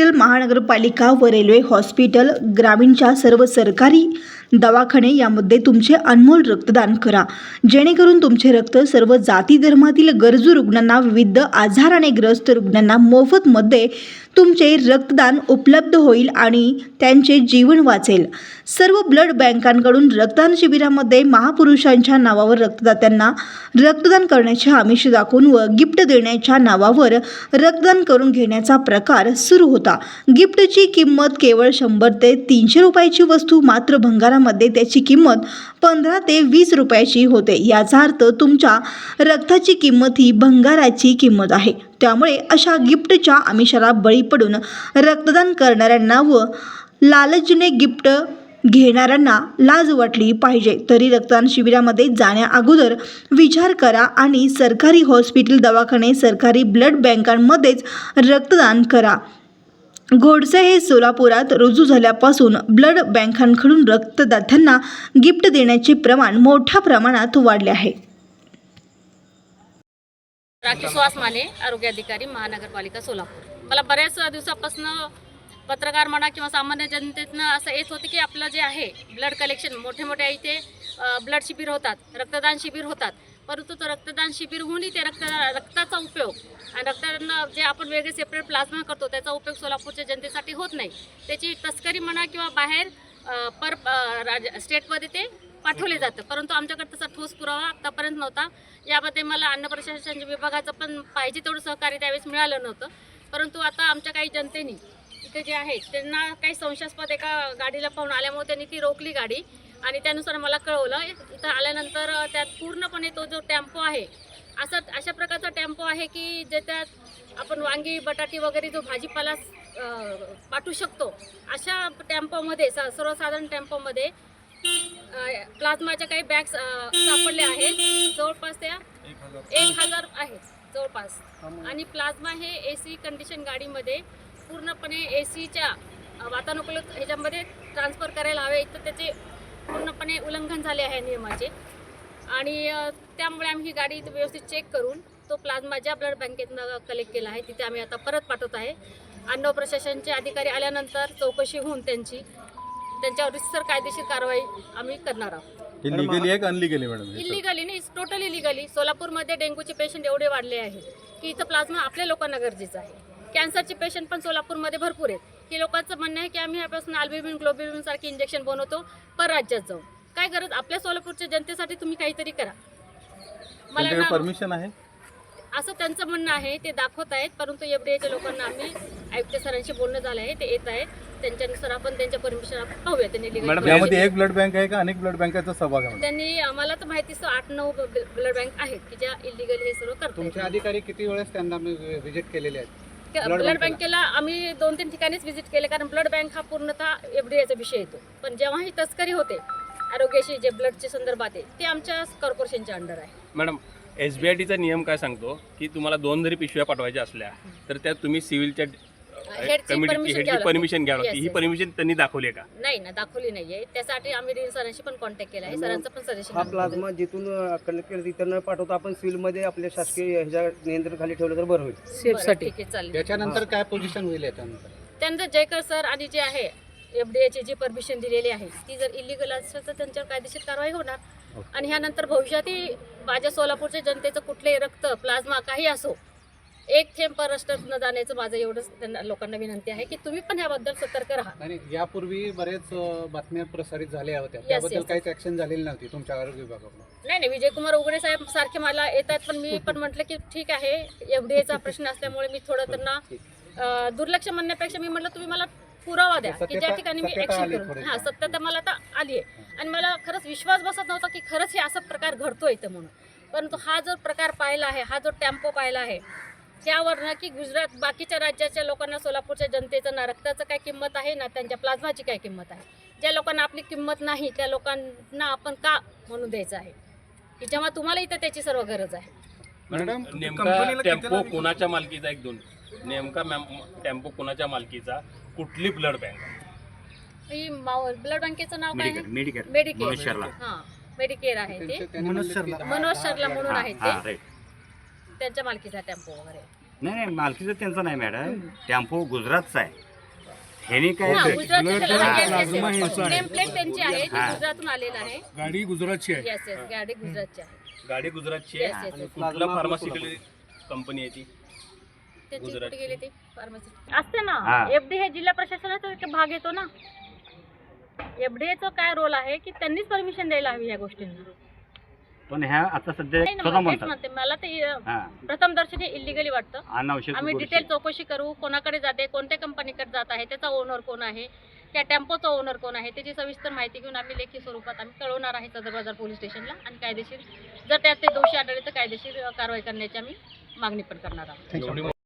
Hospital महानगरपालिका व railway hospital ग्रामीणच्या सर्व सरकारी दवाखाने यामध्ये तुमचे अनमोल रक्तदान करा. जेणेकरून तुमचे रक्त सर्व जाती धर्मातील गरजू रुग्णांना विविध आजाराने ग्रस्त रुग्णांना मोफतमध्ये तुमचे रक्तदान उपलब्ध होईल आणि त्यांचे जीवन वाचेल. सर्व ब्लड बँकांकडून रक्तदान शिबिरामध्ये महापुरुषांच्या नावावर रक्तदात्यांना रक्तदान करण्याचे आमिष दाखवून व गिफ्ट देण्याच्या नावावर रक्तदान करून घेण्याचा प्रकार सुरू होता. गिफ्टची किंमत केवळ शंभर ते तीनशे रुपयाची वस्तू मात्र भंगारा भंगारामध्ये त्याची किंमत पंधरा ते वीस रुपयाची होते. याचा अर्थ तुमच्या रक्ताची किंमत ही भंगाराची किंमत आहे. त्यामुळे अशा गिफ्टच्या आमिषाला बळी पडून रक्तदान करणाऱ्यांना व लालचने गिफ्ट घेणाऱ्यांना लाज वाटली पाहिजे. तरी रक्तदान शिबिरामध्ये जाण्या अगोदर विचार करा आणि सरकारी हॉस्पिटल दवाखाने सरकारी ब्लड बँकांमध्येच रक्तदान करा. गोडसे हे सोलापुरात रुजू झाल्यापासून ब्लड बँकांकडून रक्तदात्यांना गिफ्ट देण्याचे प्रमाण मोठ्या प्रमाणात वाढले आहे. राखी सुहास माने आरोग्य अधिकारी महानगरपालिका सोलापूर. मला बऱ्याच दिवसापासून पत्रकार म्हणा किंवा सामान्य जनतेतनं असं येत होतं की आपलं जे आहे ब्लड कलेक्शन मोठे मोठ्या इथे ब्लड शिबिर होतात रक्तदान शिबिर होतात. परंतु तो रक्तदान शिबिर होऊनही ते रक्त रक्ताचा उपयोग आणि रक्तदान जे आपण वेगळे सेपरेट प्लाझ्मा करतो त्याचा उपयोग सोलापूरच्या जनतेसाठी होत नाही. त्याची तस्करी म्हणा किंवा बाहेर पर राज स्टेटमध्ये ते पाठवले जातं. परंतु आमच्याकडे तसा ठोस पुरावा आत्तापर्यंत नव्हता. यामध्ये मला अन्न प्रशासन विभागाचं पण पाहिजे तेवढं सहकार्य त्यावेळेस मिळालं नव्हतं. परंतु आता आमच्या काही जनतेने इथे जे आहेत त्यांना काही संशयास्पद एका गाडीला पाहून आल्यामुळे त्यांनी ती रोखली गाडी. आणि त्यानुसार मला कळवलं. इथं आल्यानंतर त्यात पूर्णपणे तो जो टेम्पो आहे असं अशा प्रकारचा टेम्पो आहे की ज्याच्यात आपण वांगी बटाटी वगैरे जो भाजीपाला पाठवू शकतो अशा टेम्पोमध्ये स सर्वसाधारण टेम्पोमध्ये प्लाझ्माच्या काही बॅग्स सापडल्या आहेत. जवळपास त्या एक हजार आहेत जवळपास. आणि प्लाझ्मा हे ए सी कंडिशन गाडीमध्ये पूर्णपणे ए सीच्या वातानुकूलित ह्याच्या ट्रान्सफर करायला हवे तर त्याचे पूर्णपणे उल्लंघन झाले आहे नियमाचे. आणि त्यामुळे आम्ही ही गाडी इथं व्यवस्थित चेक करून तो प्लाझ्मा ज्या ब्लड बँकेतनं कलेक्ट केला आहे तिथे आम्ही आता परत पाठवत आहे. अन्न प्रशासनचे अधिकारी आल्यानंतर चौकशी होऊन त्यांची त्यांच्यावर रिसर कायदेशीर कारवाई आम्ही करणार आहोत. ही लिगली आहे का अनलिगली मॅडम? इलिगली नाही टोटली इलिगली सोलापूरमध्ये डेंग्यूचे पेशंट एवढे वाढले आहेत की इथं प्लाझ्मा आपल्या लोकांना गरजेचं आहे. कॅन्सरचे पेशंट पण सोलापूरमध्ये भरपूर आहेत. की लोकांचं म्हणणं आहे की आम्ही यापासून अल्बिबिन ग्लोबिबिन सारखे इंजेक्शन बनवतो परराज्यात जाऊन काय गरज आपल्या सोलापूरच्या जनतेसाठी तुम्ही काहीतरी करा. मला ना परमिशन आहे? असं त्यांचं म्हणणं आहे ते दाखवत आहेत परंतु एफडीएच्या लोकांना आम्ही आयुक्त सरांशी बोलणं झालं आहे ते येत आहेत. त्यांच्यानुसार आपण त्यांच्या परमिशन आपण पाहूया त्यांनी legal- यामध्ये एक ब्लड बँक आहे का? अनेक ब्लड बँकाचा सहभाग आहे? त्यांनी आम्हाला तर माहितीच आठ नऊ ब्लड बँक आहेत की ज्या इलिगल हे सर्व करतात तुमचे अधिकारी किती वेळेस त्यांना व्हिजिट केलेले आहेत? ब्लड? बँकेला आम्ही दोन तीन ठिकाणीच व्हिजिट केले कारण ब्लड बँक हा पूर्णतः एफडीआयचा विषय येतो. पण जेव्हा ही तस्करी होते आरोग्याशी जे ब्लडच्या संदर्भात आहे ते आमच्या कॉर्पोरेशनच्या अंडर आहे. मॅडम एस बी आय टीचा नियम काय सांगतो? की तुम्हाला दोन जरी पिशव्या पाठवायच्या असल्या तर त्यात तुम्ही सिव्हिलच्या हेडची कमिटीची permission हेडची घ्यावी लागते. परमिशन घ्यावी लागते. Yes, ही yes. परमिशन त्यांनी दाखवली आहे का? नाही ना दाखवली नाहीये. त्यासाठी आम्ही रील सरांशी पण कॉन्टॅक्ट केला आहे. सरांचं पण हा सजेशन प्लाझ्मा जिथून कलेक्ट केलं तिथं न पाठवता आपण सिव्हिलमध्ये आपल्या शासकीय ह्याच्या नियंत्रणाखाली ठेवलं तर बरं होईल. ठीक आहे चालेल. त्याच्यानंतर काय पोझिशन होईल याच्यानंतर? त्यानंतर जयकर सर आणि जे आहे एफडीआयची जी परमिशन दिलेली आहे ती जर इलिगल असेल तर त्यांच्यावर कायदेशीर कारवाई होणार. आणि ह्यानंतर भविष्यातही माझ्या सोलापूरच्या जनतेचं कुठलेही रक्त प्लाझ्मा काही असो एक थेंब परस्टर न जाण्याचं माझं एवढंच त्यांना लोकांना विनंती आहे की तुम्ही पण याबद्दल सतर्क राहा. आणि यापूर्वी बरेच बातम्या प्रसारित झाल्या होत्या. त्याबद्दल. काहीच ऍक्शन झालेली नव्हती तुमच्या आरोग्य विभागाकडून. नाही नाही विजयकुमार उघडे साहेब सारखे मला येतात पण मी पण म्हटलं की ठीक आहे एफडीएचा प्रश्न असल्यामुळे मी थोडं त्यांना दुर्लक्ष म्हणण्यापेक्षा मी म्हटलं तुम्ही मला पुरावा द्या. की ज्या ठिकाणी मी ऍक्शन करू. हां सत्यता मला आता आली आहे. आणि मला खरंच विश्वास बसत नव्हता की खरंच हे असा प्रकार घडतोय इथं म्हणून. परंतु हा जो प्रकार पाहिला आहे हा जो टेम्पो पाहिला आहे त्यावरनं की गुजरात बाकीच्या राज्याच्या लोकांना सोलापूरच्या जनतेचं ना रक्ताचं काय किंमत आहे ना त्यांच्या प्लाझ्माची काय किंमत आहे. ज्या लोकांना आपली किंमत नाही त्या लोकांना आपण का म्हणून द्यायचं आहे? की जेव्हा तुम्हाला इथं त्याची सर्व गरज आहे. मॅडम नेमका टेम्पो कोणाच्या मालकीचा एक दोन? नेमका टेम्पो कोणाच्या मालकीचा? कुठली ब्लड बँक ही ब्लड बँकेचं नाव काय आहे? मेडिकेअर मेडिकेअर हां मेडिकेअर आहे ते. म्हणलं की मनोज शर्ला म्हणून हा. ते. राईट त्यांच्या मालकीचा टेम्पो वगैरे. नाही नाही मालकीचं त्यांचं नाही मॅडम टेम्पो गुजरातचा आहे. ह्यानी काय हा, ते- गुजरातचे त्याला- आहे. नेम प्लेट त्यांची आहे. ती हा. गुजरातून आलेलं आहे. गाडी गुजरातची आहे. येस येस गाडी गुजरातची आहे. गाडी गुजरातची Yes, आहे आणि yes. कुठलं? फार्मासिकल कंपनी आहे ती? त्याची गुजरात. कुठे गेली ती फार्मसी असते ना. हा. एफडी हे जिल्हा प्रशासनाचा एक भाग येतो ना. एफडीएचा काय रोल आहे की त्यांनीच परमिशन द्यायला हवी या गोष्टींना. पण ह्या आता सध्या नाही ना, स्वतः मग तेच म्हणतात. म्हणते मला ते हा. प्रथम दर्शनी इलिगली वाटतं. अनावश्यक आम्ही गोष्टी. डिटेल चौकशी करू कोणाकडे जाते कोणत्या कंपनीकडे जात आहे त्याचा ओनर कोण आहे त्या टेम्पोचा ओनर कोण आहे त्याची सविस्तर माहिती घेऊन आम्ही लेखी स्वरूपात आम्ही कळवणार आहे सदर बाजार पोलीस स्टेशनला आणि कायदेशीर जर त्यात ते दोषी आढळले तर कायदेशीर अ, कारवाई करण्याची आम्ही मागणी पण करणार आहोत.